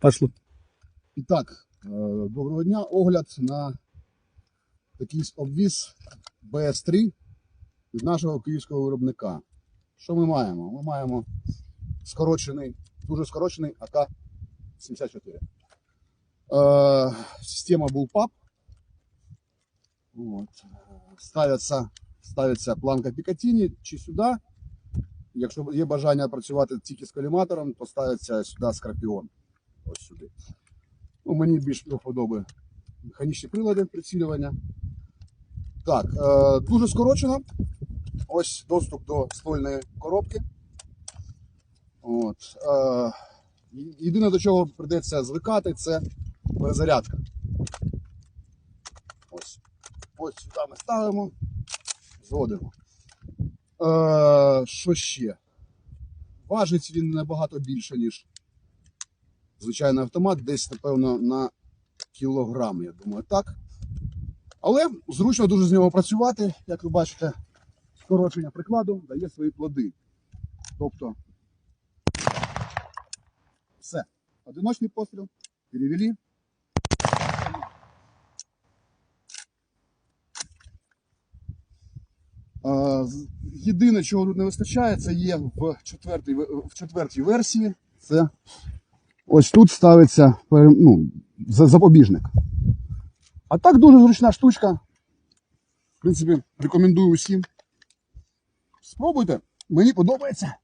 Пошло. І так, е, доброго дня. Огляд на такий обвіз БС-3 від нашого київського виробника. Що ми маємо? Ми маємо скорочений, дуже скорочений АК-74. Е, система Bullpup. От. Ставиться, ставиться планка Пікатіні чи сюди. Якщо є бажання працювати тільки з коліматором, то ставиться сюди скорпіон. Ось сюди. Ну, мені більш до вподоби механічні прилади прицілювання. Так, е, дуже скорочено. Ось доступ до ствольної коробки. От, е, єдине, до чого прийдеться звикати, це перезарядка. Ось. Ось сюди ми ставимо, зводимо. Е, що ще? Важить він набагато більше, ніж звичайний автомат, десь, напевно, на кілограм, я думаю, так. Але зручно дуже з нього працювати. Як ви бачите, скорочення прикладу дає свої плоди. Тобто, все. Одиночний постріл, перевели. Єдине, чого тут не вистачає, це є в четвертій, в четвертій версії. Це ось тут ставиться ну, запобіжник. А так дуже зручна штучка. В принципі, рекомендую усім. Спробуйте. Мені подобається.